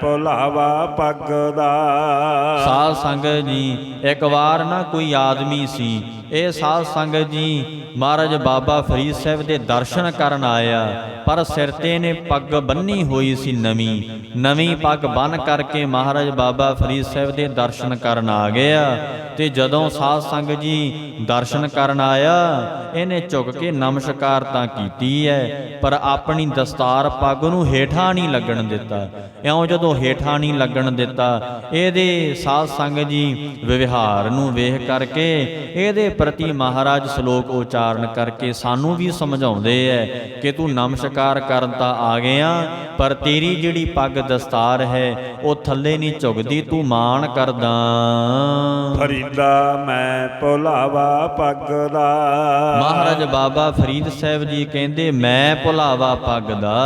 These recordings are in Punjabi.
ਭੁਲਾਵਾ ਪੱਗ ਦਾ ਸਾਧ ਸੰਗਤ ਜੀ, ਇੱਕ ਵਾਰ ਨਾ ਕੋਈ ਆਦਮੀ ਸੀ, ਇਹ ਸਾਧ ਸੰਗਤ ਜੀ ਮਹਾਰਾਜ ਬਾਬਾ ਫਰੀਦ ਸਾਹਿਬ ਦੇ ਦਰਸ਼ਨ ਕਰਨ ਆਇਆ, ਪਰ ਸਿਰ ਤੇ ਨੇ ਪੱਗ ਬੰਨੀ ਹੋਈ ਸੀ ਨਵੀਂ ਨਵੀਂ ਪੱਗ ਬੰਨ ਕਰਕੇ ਮਹਾਰਾਜ ਬਾਬਾ ਫਰੀਦ ਸਾਹਿਬ ਦੇ ਦਰਸ਼ਨ ਕਰਨ ਆ ਗਿਆ ਤੇ ਜਦੋਂ ਸਾਧ ਸੰਗਤ ਜੀ ਦਰਸ਼ਨ ਕਰਨ ਆਇਆ, ਇਹਨੇ ਝੁਕ ਕੇ ਨਮਸਕਾਰ ਤਾਂ ਕੀਤੀ ਹੈ, ਪਰ ਆਪਣੀ ਦਸਤਾਰ ਪੱਗ ਨੂੰ ਹੇਠਾਂ ਨਹੀਂ ਲੱਗਣ ਦਿੱਤਾ। ਇਉਂ ਜਦੋਂ ਹੇਠਾਂ ਨਹੀਂ ਲੱਗਣ ਦਿੱਤਾ ਇਹਦੇ ਸਾਧ ਸੰਗਤ ਜੀ ਵਿਵਹਾਰ ਨੂੰ ਵੇਖ ਕਰਕੇ ਇਹਦੇ ਪ੍ਰਤੀ ਮਹਾਰਾਜ ਸ਼ਲੋਕ ਉਚਾਰਨ ਕਰਕੇ ਸਾਨੂੰ ਵੀ ਸਮਝਾਉਂਦੇ ਐ ਕਿ ਤੂੰ ਨਮਸਕਾਰ ਕਰਨ ਤਾਂ ਆ ਗਿਆ ਪਰ ਤੇਰੀ ਜਿਹੜੀ ਪੱਗ ਦਸਤਾਰ ਹੈ ਉਹ ਥੱਲੇ ਨਹੀਂ ਝੁਕਦੀ ਤੂੰ ਮਾਣ ਕਰਦਾ। ਫਰੀਦਾ ਮੈਂ ਭੁਲਾਵਾ ਪੱਗ ਦਾ ਮਹਾਰਾਜ ਬਾਬਾ ਫਰੀਦ ਸਾਹਿਬ ਜੀ ਕਹਿੰਦੇ ਮੈਂ ਭੁਲਾਵਾ ਪੱਗ ਦਾ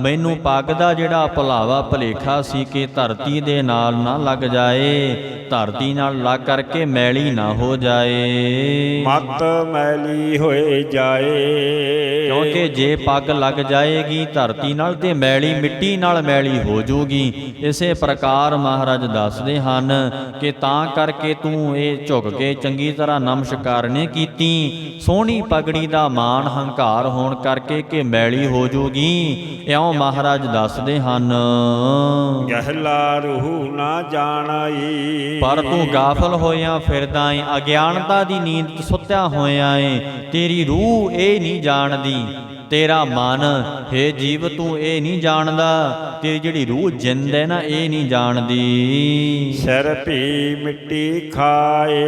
ਮੈਨੂੰ ਪੱਗ ਦਾ ਜਿਹੜਾ ਭੁਲਾਵਾ ਭਲੇਖਾ ਸੀ ਕਿ ਧਰਤੀ ਦੇ ਨਾਲ ਨਾ ਲੱਗ ਜਾਏ। ਧਰਤੀ ਨਾਲ ਲੱਗ ਕਰਕੇ ਮੈਲੀ ਨਾ ਹੋ ਜਾਏ। ਮਤ ਮੈਲੀ ਹੋਏ ਜਾਏ। ਕਿਉਂਕਿ ਜੇ ਪੱਗ ਲੱਗ ਜਾਏਗੀ ਧਰਤੀ ਨਾਲ ਤੇ ਮੈਲੀ ਮਿੱਟੀ ਨਾਲ ਮੈਲੀ ਹੋ ਜਾਊਗੀ ਇਸੇ ਪ੍ਰਕਾਰ ਮਹਾਰਾਜ ਦੱਸਦੇ ਹਨ ਕਿ ਤਾਂ ਕਰਕੇ ਤੂੰ ਇਹ ਝੁਕ ਕੇ ਚੰਗੀ ਤਰ੍ਹਾਂ ਨਮਸਕਾਰ ਨਹੀਂ ਕੀਤੀ। ਸੋਹਣੀ ਪਗੜੀ ਦਾ ਮਾਣ ਹੰਕਾਰ ਹੋਣ ਕਰਕੇ ਕਿ ਮੈਲੀ ਹੋ ਜਾਊਗੀ ਇਉਂ ਮਹਾਰਾਜ ਦੱਸਦੇ ਹਨ। ਗਹਿਲਾ ਰੂਹ ਨਾ ਜਾਣਾਈ। ਪਰ ਤੂੰ ਗਾਫਲ ਹੋਇਆ ਫਿਰਦਾ ਏ ਅਗਿਆਨਤਾ ਦੀ ਨੀਂਦ ਸੁੱਤਿਆ ਹੋਇਆ ਏ। ਤੇਰੀ ਰੂਹ ਇਹ ਨਹੀਂ ਜਾਣਦੀ। ਤੇਰਾ ਮਨ ਹੈ ਜੀਵ ਤੂੰ ਇਹ ਨਹੀਂ ਜਾਣਦਾ। ਤੇਰੀ ਜਿਹੜੀ ਰੂਹ ਜਿੰਦ ਹੈ ਨਾ ਇਹ ਨਹੀਂ ਜਾਣਦੀ। ਸਿਰ ਭੀ ਮਿੱਟੀ ਖਾਏ।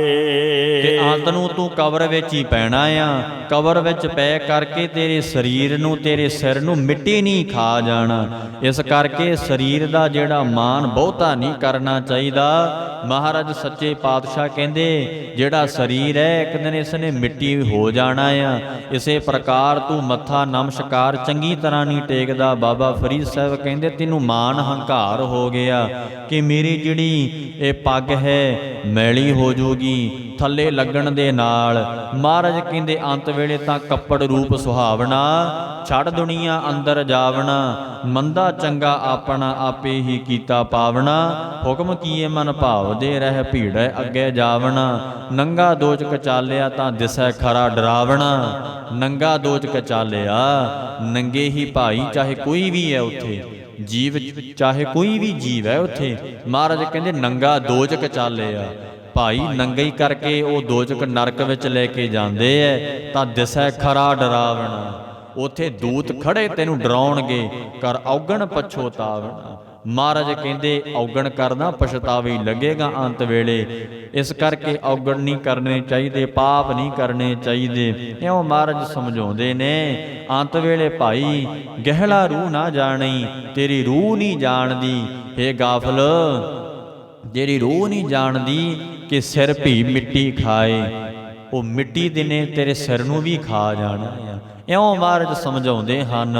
ਤੇ ਅੰਤ ਨੂੰ ਤੂੰ ਕਬਰ ਵਿੱਚ ਹੀ ਪੈਣਾ ਆ। ਕਬਰ ਵਿੱਚ ਪੈ ਕਰਕੇ ਤੇਰੇ ਸਰੀਰ ਨੂੰ ਤੇਰੇ ਸਿਰ ਨੂੰ ਮਿੱਟੀ ਨਹੀਂ ਖਾ ਜਾਣਾ। ਇਸ ਕਰਕੇ ਸਰੀਰ ਦਾ ਜਿਹੜਾ ਮਾਨ ਬਹੁਤਾ ਨਹੀਂ ਕਰਨਾ ਚਾਹੀਦਾ। ਮਹਾਰਾਜ ਸੱਚੇ ਪਾਤਸ਼ਾਹ ਕਹਿੰਦੇ, ਜਿਹੜਾ ਸਰੀਰ ਹੈ, ਇੱਕ ਦਿਨ ਇਸ ਨੇ ਮਿੱਟੀ ਹੋ ਜਾਣਾ ਆ। ਇਸੇ ਪ੍ਰਕਾਰ ਤੂੰ ਮੱਥਾ ਨਮਸਕਾਰ ਚੰਗੀ ਤਰ੍ਹਾਂ ਨਹੀਂ ਟੇਕਦਾ। ਬਾਬਾ ਫਰੀਦ ਸਾਹਿਬ ਕਹਿੰਦੇ, ਤੈਨੂੰ ਮਾਨ ਹੰਕਾਰ ਹੋ ਗਿਆ ਕਿ ਮੇਰੀ ਜਿਹੜੀ ਇਹ ਪੱਗ ਹੈ, ਮੈਲੀ ਹੋ ਜੂਗੀ ਥੱਲੇ ਲੱਗਣ ਦੇ ਨਾਲ। ਮਹਾਰਾਜ ਕਹਿੰਦੇ, ਅੰਤ ਵੇਲੇ ਤਾਂ ਕੱਪੜ ਰੂਪ ਸੁਹਾਵਣਾ, ਛੱਡ ਦੁਨੀਆ ਅੰਦਰ ਜਾਵਣਾ। ਮੰਦਾ ਚੰਗਾ ਆਪਣਾ ਆਪੇ ਹੀ ਕੀਤਾ ਪਾਵਣਾ। ਹੁਕਮ ਕੀਏ ਮਨ ਭਾਵਦੇ ਰਹਿ ਭੀੜੈ ਅੱਗੇ ਜਾਵਣਾ। ਨੰਗਾ ਦੋਚਕ ਚਾਲਿਆ ਤਾਂ ਦਿਸੈ ਖਰਾ ਡਰਾਵਣਾ। ਨੰਗਾ ਦੋਚਕ ਚਾਲਿਆ ਨੰਗੇ ਹੀ ਭਾਈ ਚਾਹੇ ਕੋਈ ਵੀ ਹੈ ਉੱਥੇ। ਜੀਵ ਚਾਹੇ ਕੋਈ ਵੀ ਜੀਵ ਹੈ ਉੱਥੇ। ਮਹਾਰਾਜ ਕਹਿੰਦੇ ਨੰਗਾ ਦੋਚਕ ਕਚਾਲਿਆ। ਭਾਈ ਨੰਗੇ ਕਰਕੇ ਉਹ ਦੋਚਕ ਨਰਕ ਵਿੱਚ ਲੈ ਕੇ ਜਾਂਦੇ ਐ, ਤਾਂ ਦਿਸੈ ਖਰਾ ਡਰਾਵਣਾ। ਉਥੇ ਦੂਤ ਖੜੇ ਤੈਨੂੰ ਡਰਾਉਣਗੇ ਕਰ ਔਗਣ ਪਛੋਤਾਵਣਾ। ਮਹਾਰਾਜ ਕਹਿੰਦੇ, ਔਗਣ ਕਰਨਾ ਪਛਤਾਵੇ ਲੱਗੇਗਾ ਅੰਤ ਵੇਲੇ। ਇਸ ਕਰਕੇ ਔਗਣ ਨਹੀਂ ਕਰਨੇ ਚਾਹੀਦੇ, ਪਾਪ ਨਹੀਂ ਕਰਨੇ ਚਾਹੀਦੇ। ਇਉਂ ਮਹਾਰਾਜ ਸਮਝਾਉਂਦੇ ਨੇ, ਅੰਤ ਵੇਲੇ ਭਾਈ, ਗਹਿਲਾ ਰੂਹ ਨਾ ਜਾਣੀ, ਤੇਰੀ ਰੂਹ ਨਹੀਂ ਜਾਣਦੀ। ਏ ਗਾਫਲ ਜਿਹੜੀ ਰੂਹ ਨਹੀਂ ਜਾਣਦੀ ਕਿ ਸਿਰ ਭੀ ਮਿੱਟੀ ਖਾਏ। ਉਹ ਮਿੱਟੀ ਦੇ ਨੇ, ਤੇਰੇ ਸਿਰ ਨੂੰ ਵੀ ਖਾ ਜਾਣਾ ਆ। ਇਉਂ ਮਹਾਰਾਜ ਸਮਝਾਉਂਦੇ ਹਨ।